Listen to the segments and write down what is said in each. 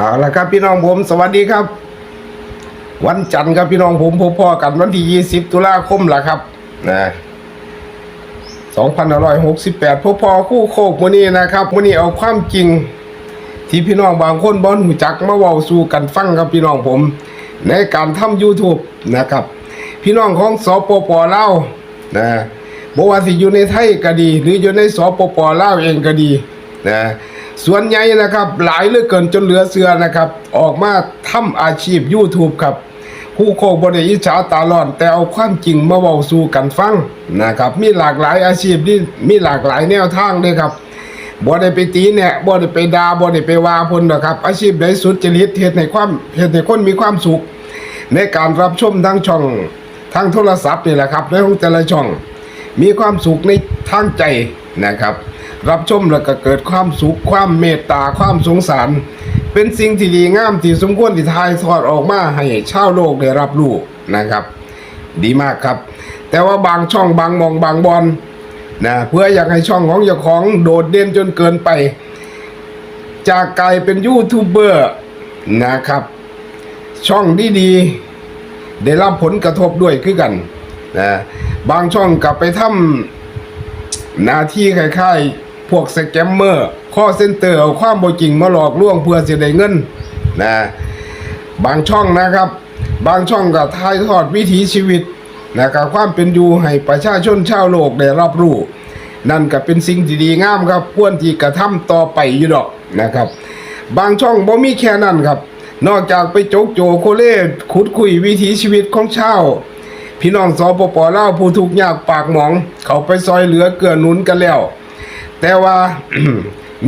เอาละครับพี่น้องผมสวัสดีครับ วันจันทร์ครับพี่น้องผมพบพ่อกันวันที่ 20 ตุลาคมละครับนะ2568พบพ่อคู่โคกมื้อนี้นะครับมื้อนี้เอาความจริง ที่พี่น้องบางคนบ่หูจักมาเว้าสู่กันฟังครับพี่น้องผม ในการทำ YouTube นะครับ พี่น้องของสปปลาวนะบ่ว่าสิอยู่ในไทยก็ดี หรืออยู่ในสปปลาวเองก็ดีนะ ส่วนใหญ่นะครับ หลายเหลือเกินจนเหลือเสือนะครับ ออกมาทำอาชีพ YouTube ครับผู้โคบริอิจฉาตาร้อน แต่เอาความจริงมาเว้าสู่กันฟังนะครับ มีหลากหลายอาชีพที่มีหลากหลายแนวทางเลยครับบ่ได้ไปตีเนี่ยบ่ได้ไปด่าบ่ได้ไปว่าพนนะครับ อาชีพใดสุดจริตเฮ็ดให้ความเฮ็ดให้คนมีความสุข ในการรับชมทางช่องทางโทรศัพท์นี่แหละครับในของแต่ละช่อง มีความสุขในทางใจนะครับ รับชมแล้วก็เกิดความสุขความเมตตาความสงสาร เป็นสิ่งที่ดีงามที่สมควรที่ทายทอดออกมาให้ชาวโลกได้รับรู้นะครับ ดีมากครับ แต่ว่าบางช่องบางมองบางบอลนะเพื่ออยากให้ช่องของเจ้าของโดดเด่นจนเกินไป จากกลายเป็นยูทูบเบอร์นะครับ ช่องดีๆได้รับผลกระทบด้วยคือกันนะบางช่องกลับไปทำหน้าที่คล้ายๆ พวกสแกมเมอร์ข้อเซ็นเตอร์เอาความบ่จริงมาหลอกลวงเพื่อจะได้เงินนะบางช่องนะครับ บางช่องก็ถ่ายทอดวิถีชีวิตนะครับความเป็นอยู่ให้ประชาชนชาวโลกได้รับรู้ นั่นก็เป็นสิ่งที่ดีงามครับควรที่กระทำต่อไปอยู่ดอกนะครับ บางช่องบ่มีแค่นั้นครับ นอกจากไปโจกโจโคเล่ขุดคุยวิถีชีวิตของชาวพี่น้องสปปลาผู้ทุกข์ยากปากหมอง เขาไปซอยเหลือเกื้อหนุนกันแล้ว แต่ว่า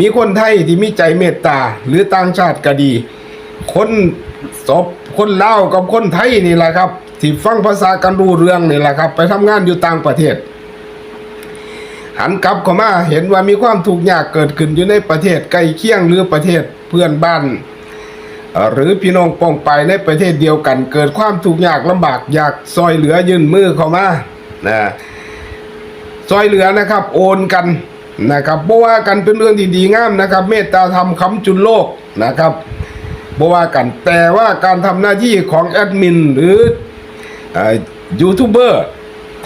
มีคนไทยที่มีใจเมตตา หรือต่างชาติก็ดี คนสบคนลาวกับคนไทยนี่แหละครับที่ฟังภาษากันรู้เรื่องนี่แหละครับ ไปทำงานอยู่ต่างประเทศ หันกลับเข้ามาเห็นว่ามีความทุกข์ยากเกิดขึ้นอยู่ในประเทศใกล้เคียงหรือประเทศเพื่อนบ้านหรือพี่น้องป้องไปในประเทศเดียวกัน เกิดความทุกข์ยากลำบากอยากซอยเหลือยื่นมือเข้ามานะซอยเหลือนะครับ โอนกัน นะครับเพราะว่ากันเป็นเรื่องที่ดีงามนะครับ เมตตาธรรมคำจุนโลกนะครับเพราะว่ากันแต่ว่าการทำหน้าที่ของแอดมินหรือยูทูบเบอร์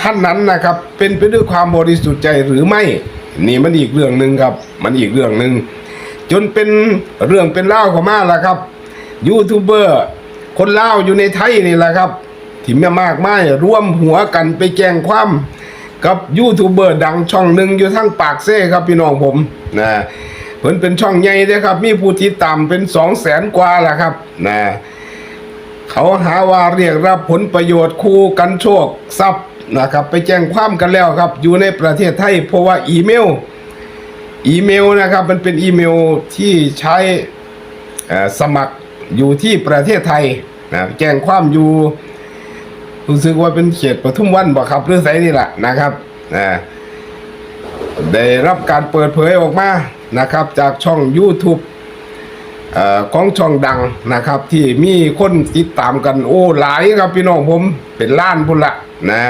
ท่านนั้นนะครับเป็นไปด้วยความบริสุทธิ์ใจหรือไม่ นี่มันอีกเรื่องหนึ่งครับ มันอีกเรื่องหนึ่งจนเป็นเรื่องเป็นเล่าข้ามาแล้วครับยูทูบเบอร์คนเล่าอยู่ในไทยนี่แหละครับที่ไม่มากไม่ร่วมหัวกันไปแจ้งความ กับยูทูบเบอร์ดังช่องหนึ่งอยู่ทั้งปากเซ่ครับพี่น้องผมนะเพิ่นเป็นช่องใหญ่เลยครับ มีผู้ติดตามเป็นสองแสนกว่าแหละครับนะเขาหาว่าเรียกรับผลประโยชน์คู่กันโชคทรัพย์นะครับ ไปแจ้งความกันแล้วครับ อยู่ในประเทศไทยเพราะว่าอีเมล อีเมลนะครับมันเป็นอีเมลที่ใช้สมัครอยู่ที่ประเทศไทยนะแจ้งความอยู่ รู้สึกว่าเป็นเขตปทุมวันบ่ครับหรือไสนี่แหละนะครับนะได้รับการเปิดเผยออกมานะครับ จากช่อง YouTube อของช่องดังนะครับ ที่มีคนติดตามกันโอ้หลายครับพี่น้องผมเป็นล้านพุ่นละนะ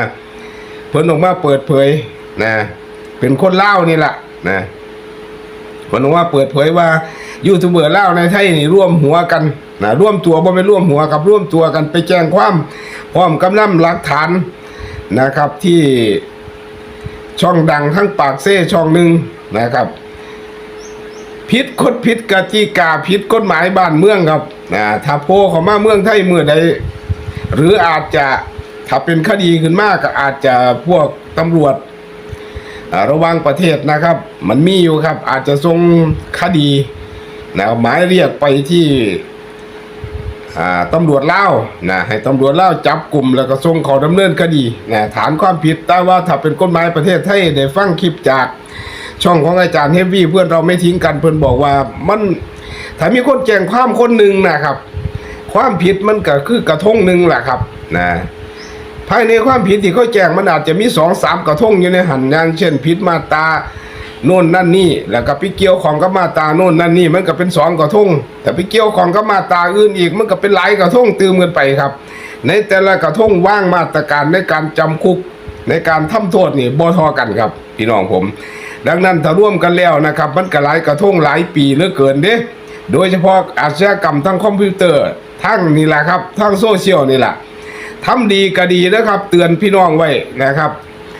เพิ่นออกมาเปิดเผยนะเป็นคนเล่านี่แหละนะ คนว่าเปิดเผยว่ายูทูบเบอร์เล่าในไทยนี่ร่วมหัวกันนะร่วมตัวบ่เป็นร่วมหัวกับร่วมตัวกันไปแจ้งความพร้อมกำลังหลักฐานนะครับที่ช่องดังทั้งปากเซ่ช่องหนึ่งนะครับผิดกฎผิดกติกาผิดกฎหมายบ้านเมืองครับนะถ้าโพเขามาเมืองไทยเมื่อใดหรืออาจจะถ้าเป็นคดีขึ้นมากก็อาจจะพวกตำรวจ ระหวังประเทศนะครับ มันมีอยู่ครับ อาจจะส่งคดีนะหมายเรียกไปที่ตำรวจเล่านะให้ตำรวจเล่าจับกลุ่มแล้วก็ส่งเขาดำเนินคดีนะฐานความผิดแต่ว่าถ้าเป็นกฎหมายประเทศไทยได้ฟังคลิปจากช่องของอาจารย์เฮฟวี่เพื่อนเราไม่ทิ้งกันเพื่อนบอกว่ามันถ้ามีคนแจ้งความคนหนึ่งนะครับ ความผิดมันก็คือกระทงหนึ่งแหละครับนะ ภายในความผิดที่เขาแจ้งมันอาจจะมีสองสามกระทงอยู่ในหันอย่างเช่นผิดมาตาโน่นนั่นนี่ แล้วก็ไปเกี่ยวของกับมาตาโน่นนั่นนี่ มันก็เป็นสองกระทงแต่ไปเกี่ยวของกับมาตาอื่นอีก มันก็เป็นหลายกระทงตืมกันไปครับ ในแต่ละกระทงว่างมาตรการในการจำคุกในการทำโทษนี่บ่ทอกันครับ พี่น้องผม ดังนั้นถ้าร่วมกันแล้วนะครับ มันก็หลายกระทงหลายปีเหลือเกินเด้โดยเฉพาะอาชญากรรมทั้งคอมพิวเตอร์ ทั้งนี่แหละครับ ทั้งโซเชียลนี่แหละ ทำดีก็ดีนะครับ เตือนพี่น้องไว้นะครับ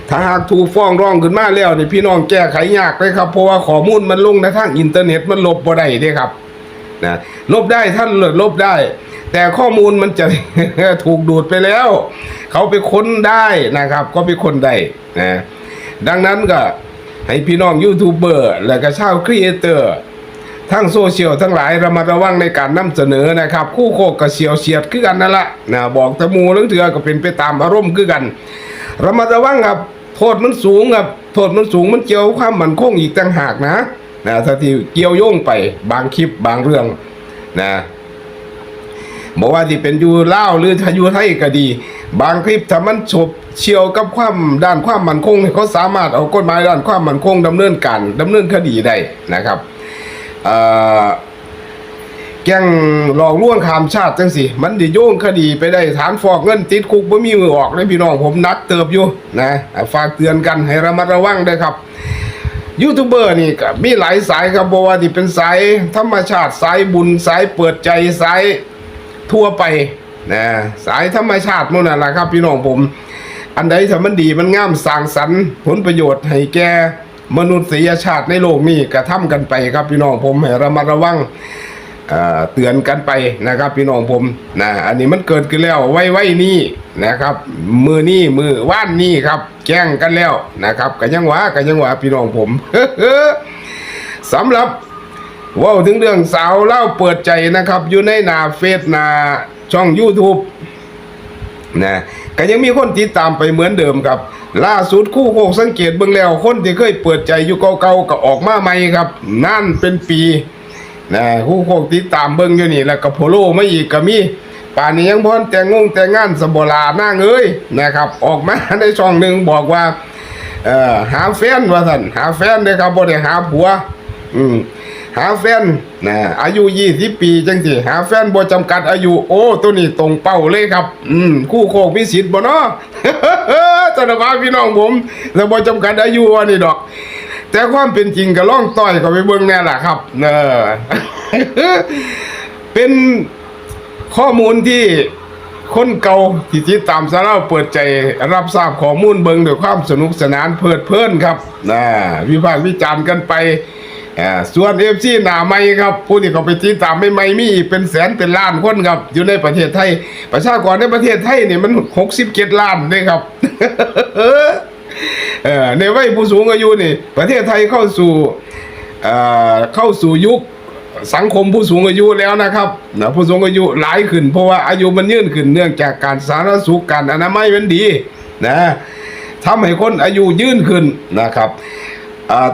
ถ้าหากถูกฟ้องร้องขึ้นมาแล้วนี่พี่น้องแก้ไขยากเลยครับเพราะว่าข้อมูลมันลงในทางอินเทอร์เน็ตมันลบบ่ได้เด้ครับนะลบได้ท่านลบได้ แต่ข้อมูลมันจะ ถูกดูดไปแล้ว เขาไปค้นได้นะครับ ก็ไปค้นได้นะดังนั้นก็ให้พี่น้องยูทูบเบอร์ และก็ชาวครีเอเตอร์ ทั้งโซเชียลทั้งหลายระมัดระวังในการนำเสนอนะครับ คู่โคกกับเสียวเฉียดคือกันนั่นแหละนะบอกตะมูเรื่องเถือก็เป็นไปตามอารมณ์คือกันระมัดระวังครับโทษมันสูงครับโทษมันสูงมันเกี่ยวความมั่นคงอีกต่างหากนะนะถ้าที่เกี่ยวโยงไปบางคลิปบางเรื่องนะบอกว่าที่เป็นอยูเล่าหรือถ้ายูไทยก็ดี บางคลิปถ้ามันฉบเฉียวกับความด้านความมั่นคงเขาสามารถเอากฎหมายด้านความมั่นคงดำเนินการดำเนินคดีได้นะครับ แก่งหลอกล่วงขามชาติจังสิมันดิโยงคดีไปได้ฐานฟอกเงินติดคุกบ่มีมือออกเลยพี่น้องผมนักเติบอยู่นะฝากเตือนกันให้ระมัดระวังด้วยครับยูทูบเบอร์นี่ก็มีหลายสายครับบ่ว่าที่เป็นสายธรรมชาติสายบุญสายเปิดใจสายทั่วไปนะสายธรรมชาตินู่นน่ะแหละครับ พี่น้องผม อันใดถ้ามันดีมันงามสร้างสรรค์ผลประโยชน์ให้แก่ มนุษยชาติในโลกนี้กระทำกันไปครับพี่น้องผมให้ระมัดระวังเตือนกันไปนะครับ พี่น้องผมนะอันนี้มันเกิดขึ้นแล้วไว้ไว้นี่นะครับ มือนี่มือว่านนี่ครับแจ้งกันแล้วนะครับกันยังหวะกันยังหวะพี่น้องผมสำหรับว่าถึงเรื่องสาวเล่าเปิดใจนะครับ อยู่ในหนาเฟซนาช่อง YouTube นะก็ยังมีคนติดตามไปเหมือนเดิมครับ ล่าสุดคู่โคกสังเกตเบิ่งแล้ว คนที่เคยเปิดใจอยู่เก่าๆก็ออกมาใหม่ครับ นั่นเป็นปีนะคู่โคกติดตามเบิ่งอยู่นี่แล้วก็โพโลไม่อีกก็มีป่านนี้ยังพอนแต่งงงแต่งงานสมบลาหน้าเอ้ยนะครับ ออกมาในช่องหนึ่งบอกว่าเอ่อหาแฟนว่าท่านหาแฟนเลยครับบ่ได้หาผัว อืม หาแฟนนะอายุยี่สิบปีจังสิหาแฟนบ่จำกัดอายุโอ้ตัวนี้ตรงเป้าเลยครับ อืมคู่โคกมีสิทธิ์บ่เนาะจันว่าพี่น้องผมแล้วบ่จำกัดอายุว่านี่ดอก แต่ความเป็นจริงก็ล่องต่อยก็ไปเบิ่งแน่ล่ะครับเออเป็นข้อมูลที่คนเก่าที่ติดตามสาราเปิดใจรับทราบข้อมูลเบิงด้วยความสนุกสนานเพลิดเพลินครับนะวิพากษ์วิจารณ์กันไป อ่าส่วนเอฟซีหนาไม่ครับ ผู้ที่เขาไปติดตามไม่ไม่มีเป็นแสนเป็นล้านคนครับ อยู่ในประเทศไทย ประชากรในประเทศไทยเนี่ยมันหกสิบเจ็ดล้านเลยครับเออในวัยผู้สูงอายุนี่ ประเทศไทยเข้าสู่เอ่อเข้าสู่ยุคสังคมผู้สูงอายุแล้วนะครับนะผู้สูงอายุหลายขึ้น เพราะว่าอายุมันยืนขึ้นเนื่องจากการสาธารณสุขการอนามัยมันดีนะทำให้คนอายุยืนขึ้นนะครับ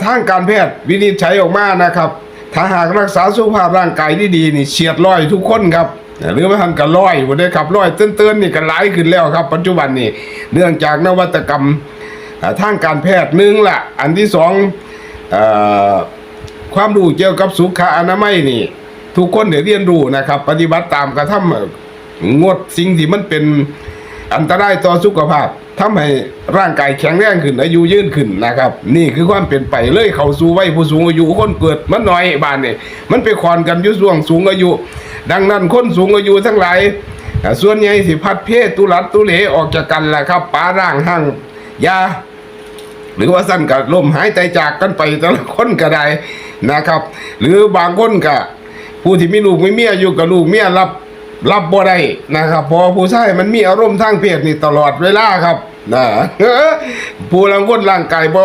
ทางการแพทย์วินิจฉัยออกมานะครับถ้าหากรักษาสุขภาพร่างกายที่ดีนี่เฉียดร้อยทุกคนครับหรือว่าทันกับร้อยบ่ได้ครับร้อยเตื้นๆนี่ก็หลายขึ้นแล้วครับ ปัจจุบันนี่เนื่องจากนวัตกรรมทางการแพทย์หนึ่งละอันที่สองอความรู้เกี่ยวกับสุขอนามัยนี่ ทุกคนเดี๋ยวเรียนรู้นะครับ ปฏิบัติตามกระทำงดสิ่งที่มันเป็นอันตรายต่อสุขภาพ ทำให้ร่างกายแข็งแรงขึ้นอายุยืนขึ้นนะครับ นี่คือความเป็นไปเลยเขาสู่วัยผู้สูงอายุคนเกิดมันน้อยบ้านนี่มันไปคอนกันยู่ช่วงสูงอายุ ดังนั้นคนสูงอายุทั้งหลายส่วนใหญ่สิพัดเพศตุลัดตุเลออกจากกันแหละครับป้าร่างห้างยาหรือว่าสั้นกับลมหายใจจากกันไปแต่ละคนก็ได้นะครับ หรือบางคนก็ผู้ที่มีลูกไมีเมียอยู่กับลูกเมียรับรับบ่ได้นะครับพอผู้ชายมันมีอารมณ์ทางเพศนี่ตลอดเวลาครับ นะผู้ลังคนร่างกายบ่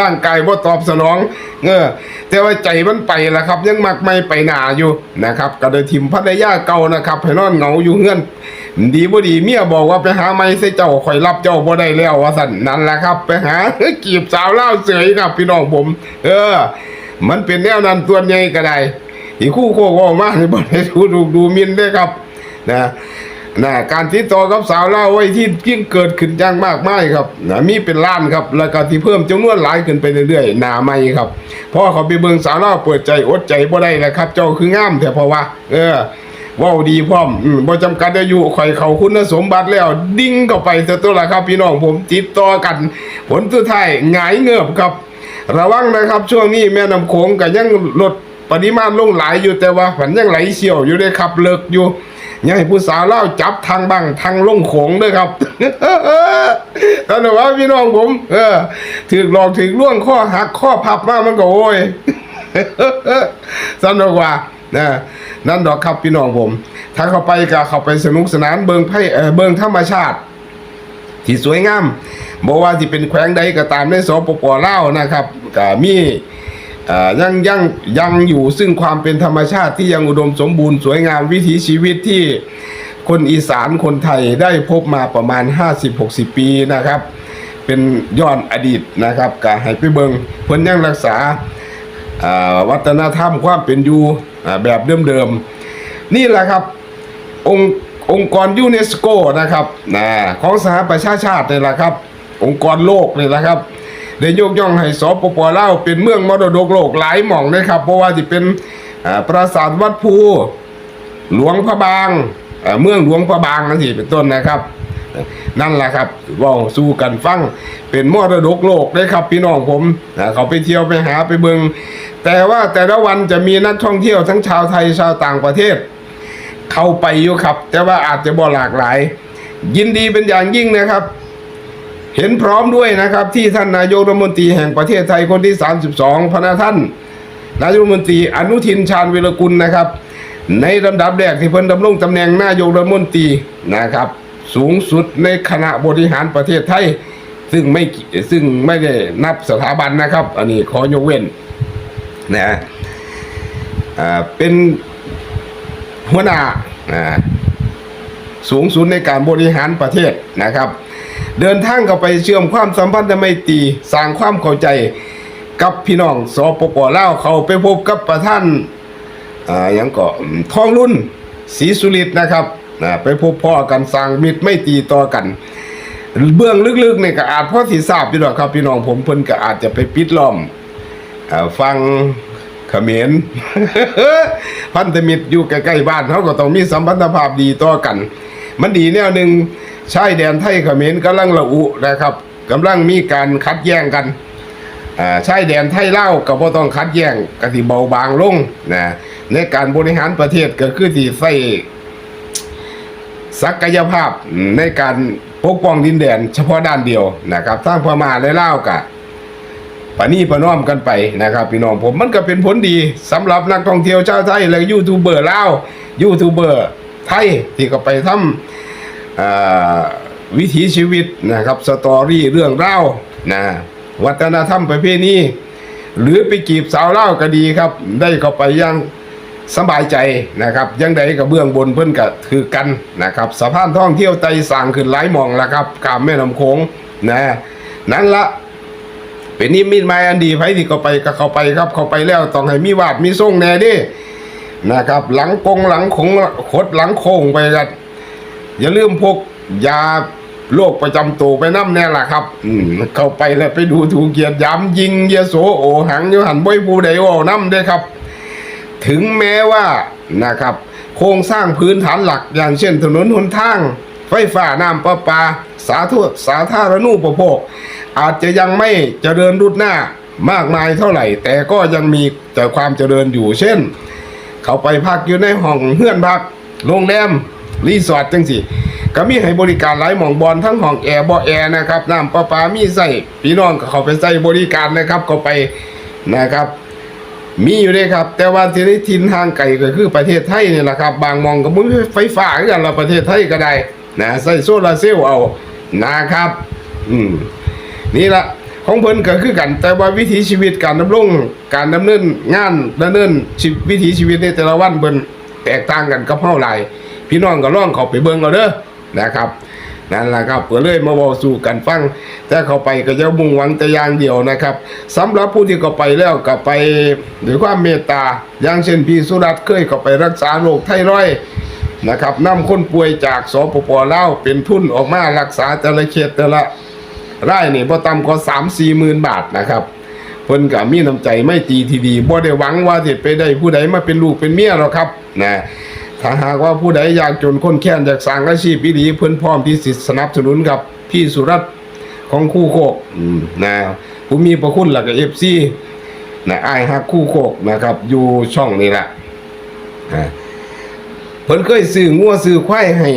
ร่างกายบ่ตอบสนองเออแต่ว่าใจมันไปละครับ ยังมักไม่ไปหนาอยู่นะครับก็เลยทิมภรรยาเก่านะครับให้นอนเหงาอยู่เฮือน ดีบ่ดีเมียบอกว่าไปหาไม่ใส่เจ้าข่อยรับเจ้าบ่ได้แล้วว่าสั่นนั่นแหละครับ ไปหากีบสาวเล่าเสยครับ พี่น้องผม เออ มันเป็นแนวนั้นตัวใหญ่ก็ได้ที่คู่โคกว่ามานี่บ่ได้ดูดูดูมินเด้ครับนะ นะการติดต่อกับสาวเล่าไว้ที่ยิ่งเกิดขึ้นอย่างมากมายครับนะมีเป็นล้านครับแล้วก็ที่เพิ่มจำนวนหลายขึ้นไปเรื่อยๆหนาไม่ครับพอเขาไปเบิ่งสาวเล่าเปิดใจอดใจบ่ได้แล้วครับ เจ้าคืองามแต่เพราะว่า เออว้าดีพร้อมบ่จำกัดอายุข่อยเขาคุณสมบัติแล้ว ดิ้งเข้าไปเถอะตัวละครับ พี่น้องผมติดต่อกัน ผลสุดท้ายหงายเงือบครับ ระวังนะครับ ช่วงนี้แม่น้ำโขงก็ยังลดปริมาณลงหลายอยู่แต่ว่าผันยังไหลเชี่ยวอยู่เลยครับเลิกอยู่ ยังให้ผู้สาวเล่าจับทางบ้างทางลงโขงด้วยครับท่านว่าพี่น้องผม เออถือหลอกถือล่วงข้อหักข้อพับมากมันก็โอ้ยสนุกว่านะนั่นดอกครับพี่น้องผม ถ้าเข้าไปก็เข้าไปสนุกสนานเบิงไพ่เออเบิงธรรมชาติ ที่สวยงามบอกว่าที่เป็นแขวงใดก็ตามในสปปลาวนะครับก็มีเอ่อ ยังยังยังอยู่ซึ่งความเป็นธรรมชาติที่ยังอุดมสมบูรณ์สวยงามวิถีชีวิตที่คนอีสานคนไทยได้พบมาประมาณ 50-60 ปีนะครับ เป็นย้อนอดีตนะครับก็ให้ไปเบิงเพิ่นยังรักษาวัฒนธรรมความเป็นอยู่แบบเดิมๆ นี่แหละครับ องค์องค์กรยูเนสโกนะครับของสหประชาชาตินี่แหละครับ องค์กรโลกนี่แหละครับ ได้ยกย่องให้สปปลาวเป็นเมืองมรดกโลกหลายหม่องนะครับเพราะว่าที่เป็นปราสาทวัดภูหลวงพระบางเมืองหลวงพระบางนั่นสิเป็นต้นนะครับนั่นแหละครับว่าสู้กันฟังเป็นมรดกโลกเลยครับ พี่น้องผมเขาไปเที่ยวไปหาไปเบิงแต่ว่าแต่ละวันจะมีนักท่องเที่ยวทั้งชาวไทยชาวต่างประเทศ เข้าไปอยู่ครับ แต่ว่าอาจจะบ่หลากหลาย ยินดีเป็นอย่างยิ่งนะครับ เห็นพร้อมด้วยนะครับ ที่ท่านนายกรัฐมนตรีแห่งประเทศไทยคนที่ 32พระนาท่านนายกรัฐมนตรีอนุทินชาญวิรกุลนะครับ ในลำดับแรกที่เพิ่นดำรงตำแหน่งนายกรัฐมนตรีนะครับ สูงสุดในคณะบริหารประเทศไทย ซึ่งไม่ซึ่งไม่ได้นับสถาบันนะครับ อันนี้ขอยกเว้นนะเป็นหัวหน้าสูงสุดในการบริหารประเทศนะครับ เดินทางเข้าไปเชื่อมความสัมพันธ์ไมตรีสร้างความเข้าใจกับพี่น้องสปปลาวเขาไปพบกับประท่านอ่าย่างก็อืมทองรุ่นศรีสุริตนะครับนะไปพบพ่อกันสร้างมิตรไม่ตีต่อกัน เบื้องลึกๆเนี่ยก็อาจพ่อสีทราบอยู่หรอกครับ พี่น้องผมเพิ่นก็อาจจะไปปิดล้อมอฟังเขมรพันธมิตรอยู่ใกล้ๆบ้านเขาก็ต้องมีสัมพันธภาพดีต่อกัน มันดีแนวหนึ่งชายแดนไทยเขมรกำลังระอุนะครับกำลังมีการคัดแย่งกันชายแดนไทยเล่าก็บ่ต้องคัดแย่งก็สิเบาบางลงนะในการบริหารประเทศก็คือที่ใส่ศักยภาพในการปกป้องดินแดน เฉพาะด้านเดียวนะครับทางพม่าและลาวก็ปณีประนอมกันไปนะครับพี่น้องผมมันก็เป็นผลดีสำหรับนักท่องเที่ยวชาวไทยและยูทูบเบอร์ลาวยูทูบเบอร์ไทยที่ก็ไปทำอ่า วิถีชีวิตนะครับสตอรี่เรื่องเล่านะวัฒนธรรมประเพณีหรือไปจีบสาวเล่าก็ดีครับ ได้เข้าไปยังสบายใจนะครับ ยังใดกับเบื้องบนเพิ่อนก็คือกันนะครับสะพานท่องเที่ยวไตสร้างขึ้นหลายมองแล้วครับกามแม่น้ำโขงนะนั่นละเป็นนิมิตหมายอันดีไผที่เขาไปก็เข้าไปครับ เข้าไปแล้วต้องให้มีวาดมีทรงแน่ดินะครับ หลังกงหลังคงขดหลังโค้งไปกัน อย่าลืมพกยาโรคประจำตัวไปน้ำแน่ล่ะครับ อืมเข้าไปแล้วไปดูถูกเกียรติย้ำยิงเยโสโอหังยูหันบ่อยผู้ใดเว่าน้ำได้ครับ ถึงแม้ว่านะครับ โครงสร้างพื้นฐานหลักอย่างเช่นถนนหนทาง ไฟฟ้าน้ำประปา สาธุสาธารณูปโภค อาจจะยังไม่เจริญรุดหน้ามากมายเท่าไหร่ แต่ก็ยังมีแต่ความเจริญอยู่เช่น เขาไปพักอยู่ในห้องเฮือนพักโรงแรม รีสอร์ทจังสิก็มีให้บริการหลายหม่องบอลทั้งห้องแอร์บ่แอร์นะครับน้ำประปามีใส่พี่น้องก็เขาไปใส่บริการนะครับเขาไปนะครับ มีอยู่เลยครับ แต่ว่าที่ได้ทินทางไกลก็คือประเทศไทยนี่แหละครับ บางมองก็มุ้ไฟฟ้าคือกันเราประเทศไทยก็ได้นะใส่โซลาร์เซลล์เอานะครับ อืมนี่ละของเพิ่นก็คือกัน แต่ว่าวิถีชีวิตการดำรงการดำเนินงานดำเนินวิตวิถีชีวิตในแต่ละวันเพิ่นแตกต่างกันกับเฮาหลาย พี่น้องก็ลองเข้าไปเบิ่งเอาเด้อนะครับนั่นแหละครับเพื่อเลยมาเว้าสู่กันฟังแต่เขาไปก็จะมุ่งหวังแต่อย่างเดียวนะครับสำหรับผู้ที่เขาไปแล้วก็ไปด้วยความเมตตาอย่างเช่นพี่สุรัตเคยเขาไปรักษาโรคไทรอยนะครับนำคนป่วยจากสปปลาวเป็นทุนออกมารักษาแต่ละเขตแต่ละไรายนี่บ่ต่ำกว่า3 4หมื่นบาทนะครับเพิ่นก็มีน้ำใจไม่ตีทีดีบ่ได้หวังว่าสิไปได้ผู้ใดมาเป็นลูกเป็นเมียหรอกครับนะ ถ้าหากว่าผู้ใดอยากจนค้นแค้นอยากสร้างอาชีพอีหลีเพิ่อนพร้อมที่สิสนับสนุนกับพี่สุรัตน์ของคู่โคกนะผู้มีพระคุณแล้วก็ FC นะอ้ายฮักคู่โคกนะครับ อยู่ช่องนี้แหละเพิ่นเคยซื้องัวซื้อควายให้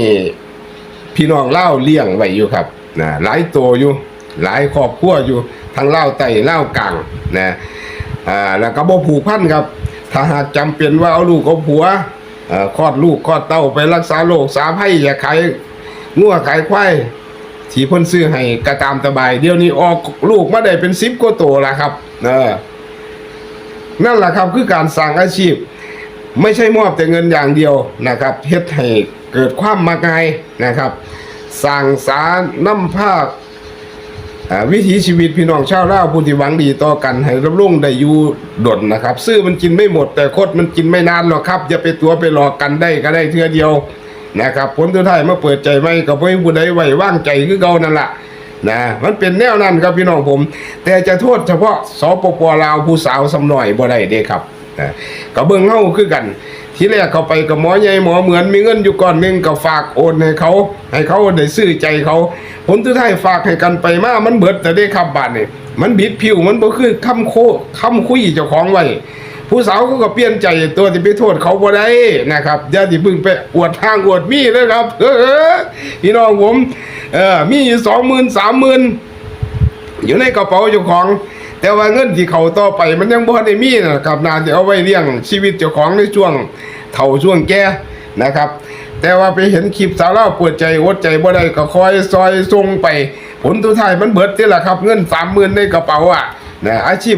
พี่น้องเล่าเลี้ยงไว้อยู่ครับนะหลายตัวอยู่ หลายครอบครัวอยู่ทั้งเล่าไต่เล่ากลางนะอ่าแล้วก็บ่ผูกพันครับ ถ้าหากจำเป็นว่าเอาลูกเอาผัว คลอดลูกคลอดเต้าไปรักษาโรคสาภัยอย่าขายงัวขายควายที่พ่นซื้อให้ก็ตามสบายเดี๋ยวนี้ออกลูกมาได้เป็น10กว่าตัวแล้วครับเออนั่นแหละครับคือการสร้างอาชีพ ไม่ใช่มอบแต่เงินอย่างเดียวนะครับเฮ็ดให้เกิดความมักง่ายนะครับสร้างสารน้ำภาค อ่าวิถีชีวิตพี่น้องชาวลาวผู้ที่หวังดีต่อกันให้รับรุ่งได้อยู่ดนนะครับ ซื้อมันกินไม่หมดแต่คดมันกินไม่นานหรอกครับอย่าไปตัวไปหลอกกันได้ก็ได้เทื่อเดียวนะครับผลสุดท้ายมาเปิดใจไม่ก็บ่มีผู้ใดไว้วางใจคือเก่านั่นละนะมันเป็นแนวนั้นครับพี่น้องผม แต่จะโทษเฉพาะสปปลาวผู้สาวสำหน่อยบ่ได้เด้ครับนะก็เบิ่งเฮาคือกัน ทีแรกเขาไปกับหมอใหญ่หมอเหมือนมีเงินอยู่ก่อนหนึงก็ฝากโอนให้เขา ให้เขาได้ซื้อใจเขาผลสุดท้ายฝากให้กันไปมามันเบิดแต่ได้ครับบาดนี่มันบิดผิวมันบ่คือคำโคคำคุยเจ้าของไว้ผู้สาวเขาก็เปลี่ยนใจตัวที่ไปโทษเขาบ่ได้นะครับอย่าที่พิ่งไปอวดทางอวดมีเลยครับ เออพี่น้องผมเออมีอยู่สองหมื่นสามหมื่นอยู่ในกระเป๋าเจ้าของ แต่ว่าเงินที่เขาต่อไปมันยังบ่ได้มีนะครับนาจะเอาไว้เลี้ยงชีวิตเจ้าของในช่วงเฒ่าช่วงแก่นะครับ แต่ว่าไปเห็นคลิปสาวเล่าปวดใจอดใจบ่ได้ก็คอยซอยส่งไป ผลทุกท้ายมันเบิดนี่แหละครับ เงินสามหมื่นในกระเป๋าอะนะอาชีพ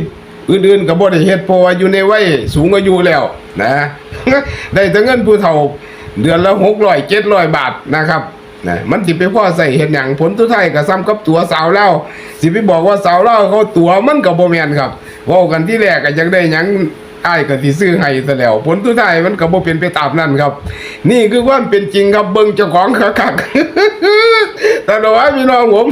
อื่นๆก็บ่ได้เฮ็ดเพราะว่าอยู่ในวัยสูงอายุแล้วนะ ได้แต่เงินผู้เฒ่าเดือนละหกร้อยเจ็ดร้อยบาทนะครับ นะมันสิไปพ่อใส่เห็นอย่างผลทุกท้ายก็ซ้ำกับตัวสาวเล่าสิไปบอกว่าสาวเล่าเขาตัวมันกับโบแมนครับว่ากันที่แรกก็ยังได้ยังไอ้ก็สิซื้อให้ซะแล้วผลทุกท้ายมันก็บ่เป็นไปตามนั้นครับ นี่คือความเป็นจริงครับเบิ่งเจ้าของคักๆแต่ว่าพี่น้องผม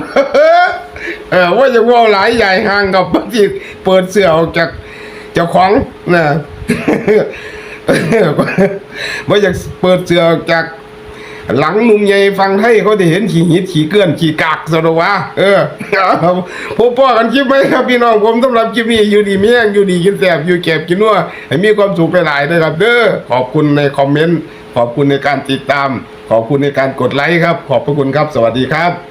เออว่าจะว่าหลายใหญ่ห่างกับบางทีเปิดเสื้อออกจากเจ้าของนะว่าอยากเปิดเสื้อจาก หลังหนุ่มใหญ่ฟังไทยเขาจะเห็นขี่หิดขี่เกลื่อนขี่กากสรวะเออพบพ่อกันคลิปไหมครับพี่น้องผมสำหรับคลิปนี้อยู่ดีเมี่ยงอยู่ดีกินแสบอยู่เก็บกินนัวให้มีความสุขไปหลายนะครับเด้อขอบคุณในคอมเมนต์ขอบคุณในการติดตาม ขอบคุณในการกดไลค์ครับ ขอบพระคุณครับ สวัสดีครับ